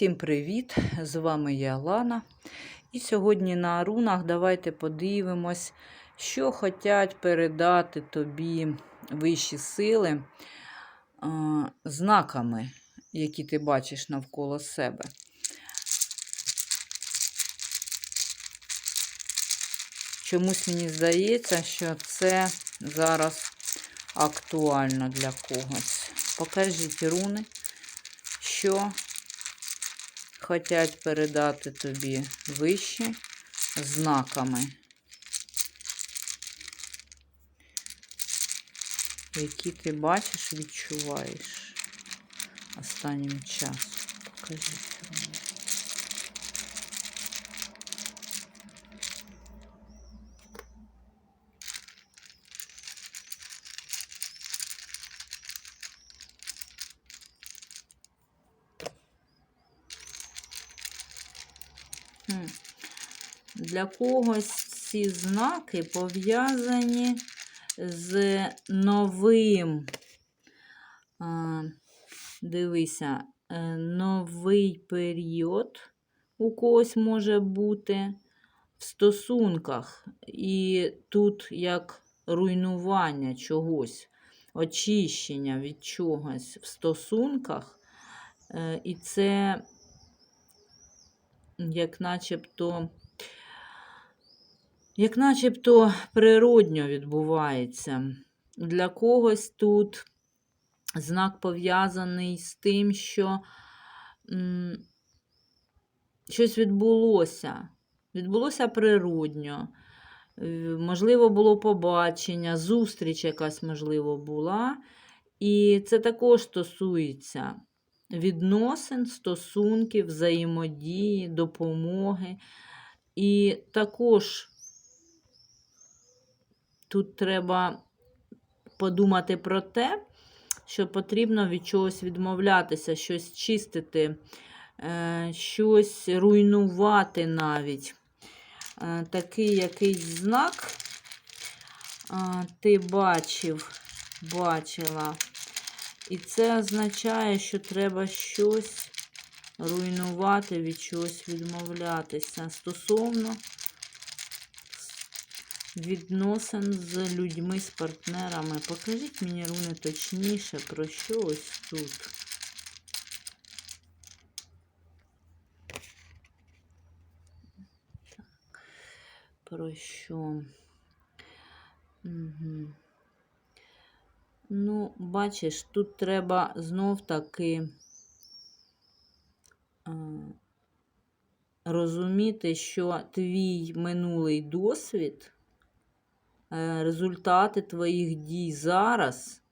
Всім привіт! З вами я Лана. І сьогодні на рунах давайте подивимось, що хочуть передати тобі вищі сили а, знаками, які ти бачиш навколо себе. Чомусь мені здається, що це зараз актуально для когось. Покажіть руни, що хочуть передати тобі вищі знаками, які ти бачиш, відчуваєш останнім часом. Покажіть. Для когось ці знаки пов'язані з новим. Дивися, е, новий період у когось може бути в стосунках. І тут як руйнування чогось, очищення від чогось в стосунках. Е, І це як начебто, як начебто природньо відбувається. Для когось тут знак пов'язаний з тим, що м, щось відбулося. Відбулося природньо. Можливо, було побачення, зустріч якась, можливо, була. І це також стосується відносин, стосунків, взаємодії, допомоги. І також тут треба подумати про те, що потрібно від чогось відмовлятися, щось чистити, е, щось руйнувати навіть. Е, Такий якийсь знак е, ти бачив, бачила. І це означає, що треба щось руйнувати, від чогось відмовлятися стосовно відносин з людьми, з партнерами. Покажіть мені руни точніше, про що ось тут. Так, Про що? Угу. Ну, бачиш, тут треба знов таки е, розуміти, що твій минулий досвід, результати твоїх дій зараз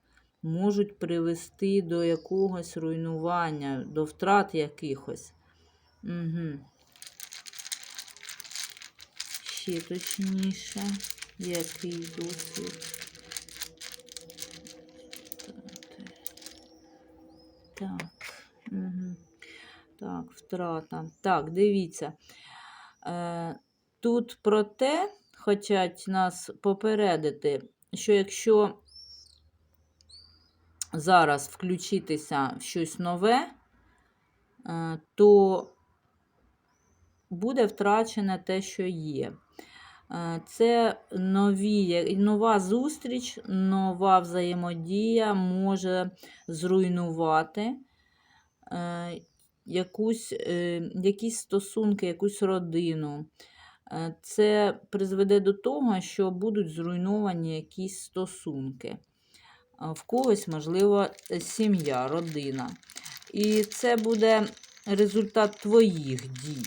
можуть привести до якогось руйнування, до втрат якихось. Угу. Ще точніше, який досвід. Так. Угу. Так, втрата. Так, дивіться. Е, Тут про те, хочуть нас попередити, що якщо зараз включитися в щось нове, е, то буде втрачене те, що є. Е, Це нові, нова зустріч, нова взаємодія може зруйнувати е, якусь, якісь стосунки, якусь родину. Е, Це призведе до того, що будуть зруйновані якісь стосунки. В когось, можливо, сім'я, родина. І це буде результат твоїх дій.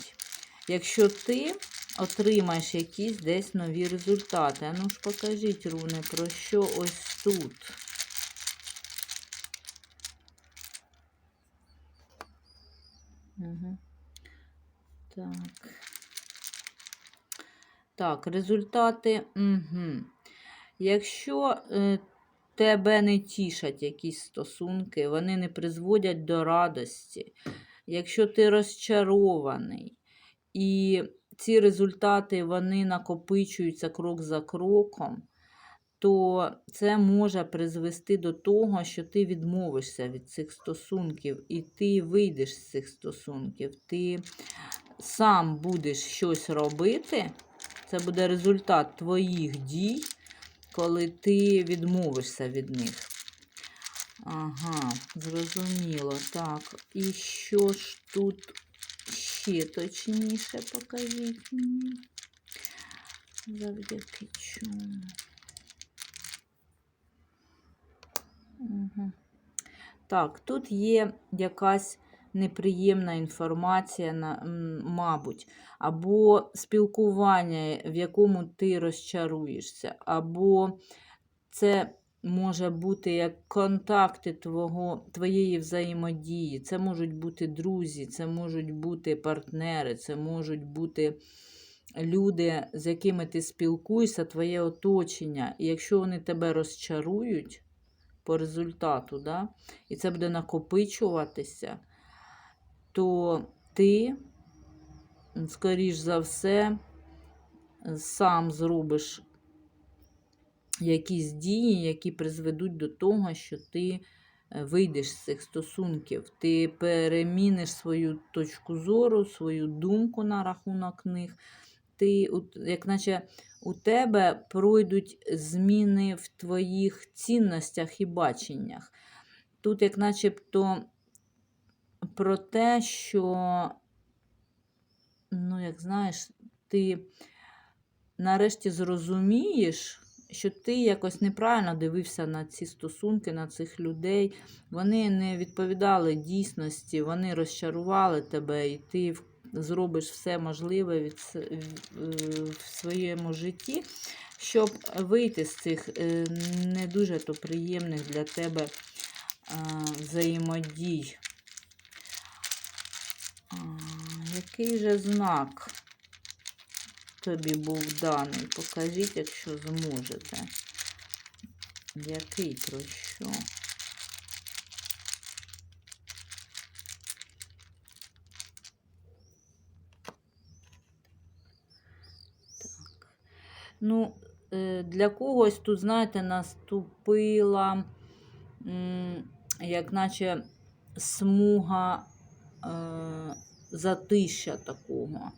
Якщо ти отримаєш якісь десь нові результати. Ну ж покажіть, руни, про що ось тут. Угу. Так. Так, результати. Угу. Якщо е, тебе не тішать якісь стосунки, вони не призводять до радості. Якщо ти розчарований і ці результати вони накопичуються крок за кроком, то це може призвести до того, що ти відмовишся від цих стосунків, і ти вийдеш з цих стосунків. Ти сам будеш щось робити. Це буде результат твоїх дій, коли ти відмовишся від них. Ага, зрозуміло. Так, і що ж тут ще точніше покажіть мені? Завдяки чому? Угу. Так, тут є якась неприємна інформація, мабуть, або спілкування, в якому ти розчаруєшся, або це може бути як контакти твого, твоєї взаємодії. Це можуть бути друзі, це можуть бути партнери, це можуть бути люди, з якими ти спілкуєшся, твоє оточення. І якщо вони тебе розчарують по результату, да, і це буде накопичуватися, то ти, скоріш за все, сам зробиш якісь дії, які призведуть до того, що ти е, вийдеш з цих стосунків, ти переміниш свою точку зору, свою думку на рахунок них. Ти, як наче у тебе пройдуть зміни в твоїх цінностях і баченнях. Тут, як начебто, про те, що, ну, як знаєш, ти нарешті зрозумієш, що ти якось неправильно дивився на ці стосунки, на цих людей. Вони не відповідали дійсності, вони розчарували тебе, і ти зробиш все можливе від, в- своєму житті, щоб вийти з цих е, не дуже то приємних для тебе взаємодій. Який же знак тобі був даний? Покажіть, якщо зможете. Який про що? Так. Ну, е, для когось тут, знаєте, наступила, як наче смуга затища такого.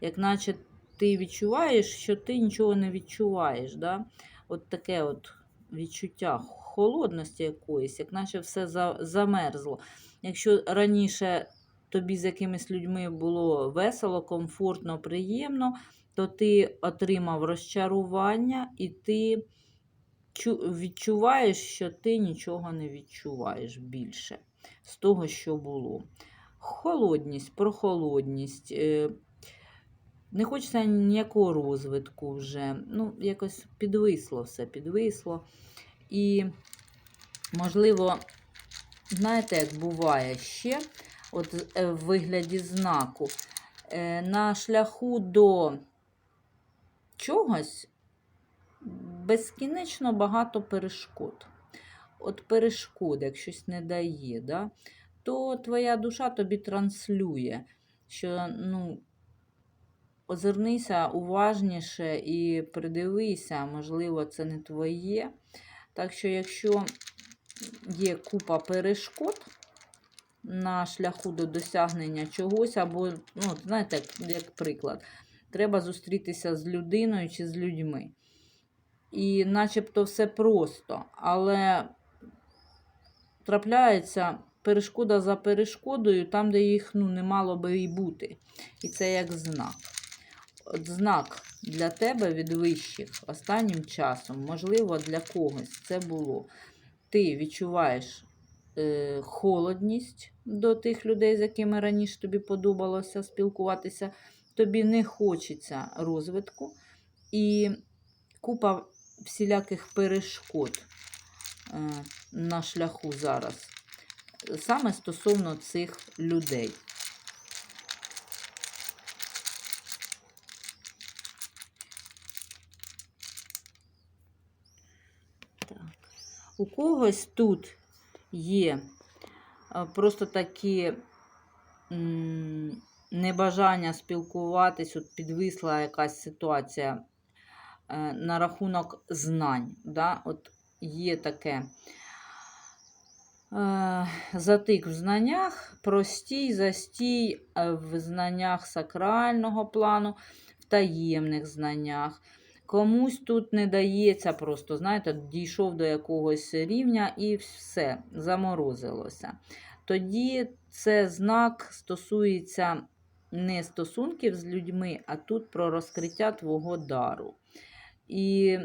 Як наче ти відчуваєш, що ти нічого не відчуваєш. Да? От таке от відчуття холодності якоїсь, як наче все за, замерзло. Якщо раніше тобі з якимись людьми було весело, комфортно, приємно, то ти отримав розчарування і ти відчуваєш, що ти нічого не відчуваєш більше з того, що було. Холодність, прохолодність. е, Не хочеться ніякого розвитку вже. Ну, якось підвисло все, підвисло. І, можливо, знаєте, як буває ще, от е, в вигляді знаку, е, на шляху до чогось безкінечно багато перешкод. От перешкоди, як щось не дає, да, то твоя душа тобі транслює, що ну, озирнися уважніше і придивися, можливо, це не твоє. Так що, якщо є купа перешкод на шляху до досягнення чогось, або, ну, знаєте, як, приклад, треба зустрітися з людиною чи з людьми. І начебто все просто, але трапляється перешкода за перешкодою, там, де їх ну, не мало би і бути. І це як знак. От знак для тебе від вищих останнім часом, можливо, для когось це було. Ти відчуваєш е, холодність до тих людей, з якими раніше тобі подобалося спілкуватися. Тобі не хочеться розвитку. І купа всіляких перешкод е, на шляху зараз. Саме стосовно цих людей. Так. У когось тут є е, просто такі небажання спілкуватись, от підвисла якась ситуація. е, на рахунок знань. Да? От є таке затик в знаннях, простій, застій е, в знаннях сакрального плану, в таємних знаннях. Комусь тут не дається просто, знаєте, дійшов до якогось рівня і все, заморозилося. Тоді це знак стосується не стосунків з людьми, а тут про розкриття твого дару. І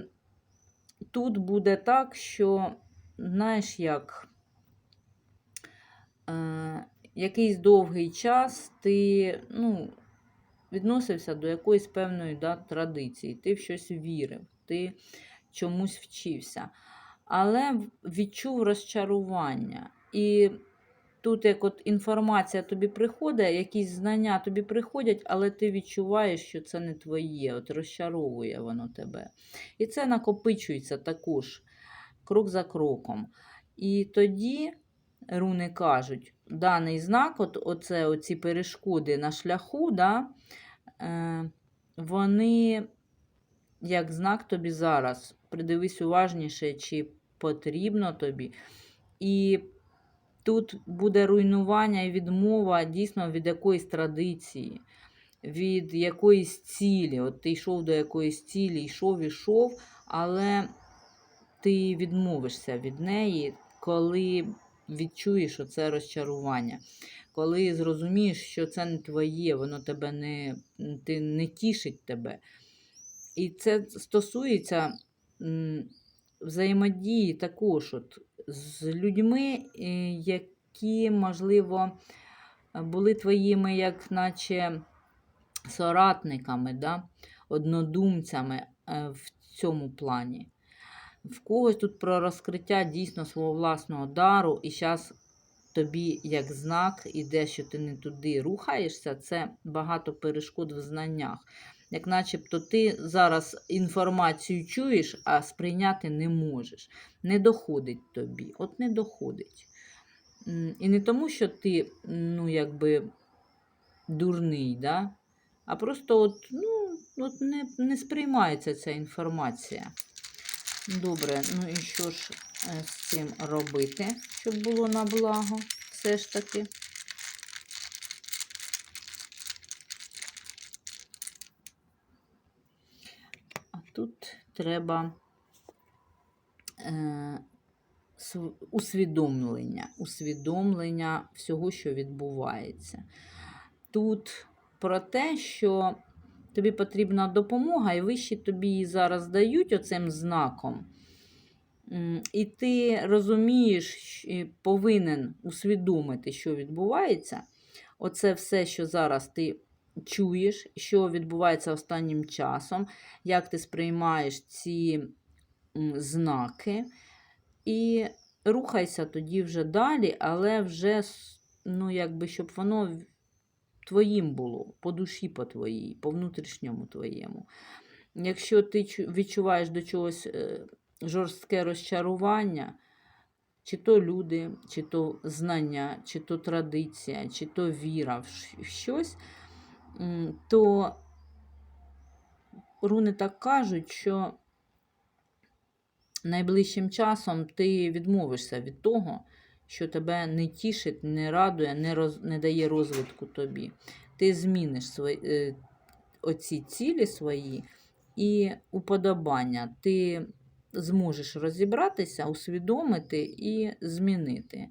тут буде так, що, знаєш, як е, якийсь довгий час ти ну, відносився до якоїсь певної да, традиції, ти в щось вірив, ти чомусь вчився, але відчув розчарування. І тут, як от інформація тобі приходить, якісь знання тобі приходять, але ти відчуваєш, що це не твоє, от розчаровує воно тебе. І це накопичується також крок за кроком. І тоді руни кажуть, даний знак, от, оце, оці перешкоди на шляху, да, е, вони як знак тобі зараз. Придивись уважніше, чи потрібно тобі. І тут буде руйнування і відмова дійсно від якоїсь традиції, від якоїсь цілі. От ти йшов до якоїсь цілі, йшов, ішов, але ти відмовишся від неї, коли відчуєш оце розчарування. Коли зрозумієш, що це не твоє, воно тебе не, ти, не тішить тебе. І це стосується взаємодії також от, з людьми, е, які, можливо, були твоїми, як наче соратниками, да? однодумцями е, в цьому плані. В когось тут про розкриття дійсно свого власного дару, і зараз тобі як знак іде, що ти не туди рухаєшся, це багато перешкод в знаннях. Як начебто ти зараз інформацію чуєш, а сприйняти не можеш. Не доходить тобі. От не доходить. І не тому, що ти, ну, якби дурний, да? а просто от, ну, от не, не сприймається ця інформація. Добре, ну і що ж е, з цим робити, щоб було на благо все ж таки? А тут треба е, усвідомлення, усвідомлення всього, що відбувається. Тут про те, що тобі потрібна допомога, і вищі тобі її зараз дають оцим знаком. І ти розумієш, повинен усвідомити, що відбувається. Оце все, що зараз ти чуєш, що відбувається останнім часом, як ти сприймаєш ці знаки, і рухайся тоді вже далі, але вже, ну, якби, щоб воно твоїм було, по душі по твоїй, по внутрішньому твоєму. Якщо ти відчуваєш до чогось е, жорстке розчарування, чи то люди, чи то знання, чи то традиція, чи то віра в щось, то руни так кажуть, що найближчим часом ти відмовишся від того, що тебе не тішить, не радує, не, роз, не дає розвитку тобі. Ти зміниш свої, е, оці цілі свої і уподобання. Ти зможеш розібратися, усвідомити і змінити.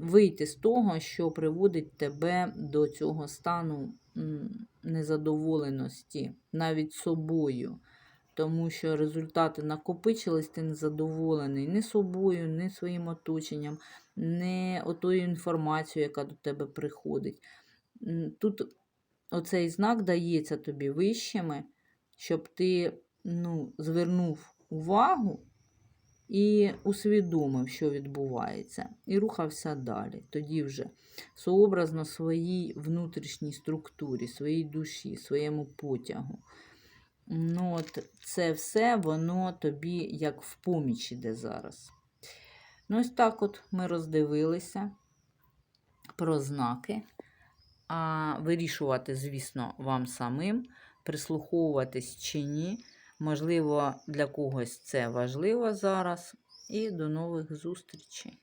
Вийти з того, що приводить тебе до цього стану незадоволеності, навіть собою тому що результати накопичились, ти незадоволений ні собою, ні своїм оточенням, ні отою інформацією, яка до тебе приходить. Тут оцей знак дається тобі вищими, щоб ти ну, звернув увагу і усвідомив, що відбувається, і рухався далі. Тоді вже сообразно своїй внутрішній структурі, своїй душі, своєму потягу. Ну, от це все, воно тобі як в поміч іде зараз. Ну, ось так от ми роздивилися про знаки. А вирішувати, звісно, вам самим, прислуховуватись чи ні. Можливо, для когось це важливо зараз. І до нових зустрічей!